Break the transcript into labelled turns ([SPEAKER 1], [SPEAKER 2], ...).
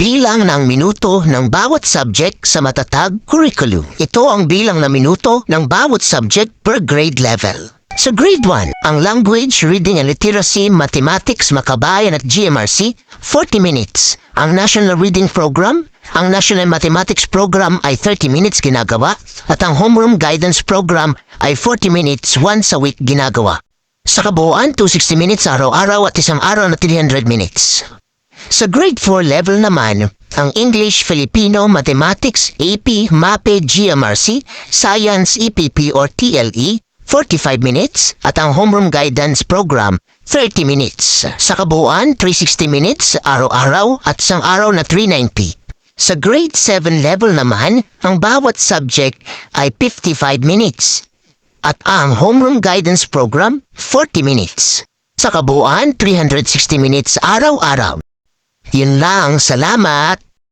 [SPEAKER 1] Bilang ng minuto ng bawat subject sa matatag curriculum. Ito ang bilang na minuto ng bawat subject per grade level. Sa grade 1, ang Language, Reading and Literacy, Mathematics, Makabayan at GMRC, 40 minutes. Ang National Reading Program, ang National Mathematics Program ay 30 minutes ginagawa at ang Homeroom Guidance Program ay 40 minutes once a week ginagawa. Sa kabuuan, 260 minutes araw-araw at isang araw na 300 minutes. Sa grade 4 level naman, ang English, Filipino, Mathematics, AP, MAPE, GMRC, Science, EPP or TLE, 45 minutes at ang Homeroom Guidance Program, 30 minutes. Sa kabuuan, 360 minutes araw-araw at isang araw na 390. Sa grade 7 level naman, ang bawat subject ay 55 minutes at ang Homeroom Guidance Program, 40 minutes. Sa kabuuan, 360 minutes araw-araw. Yun lang, salamat!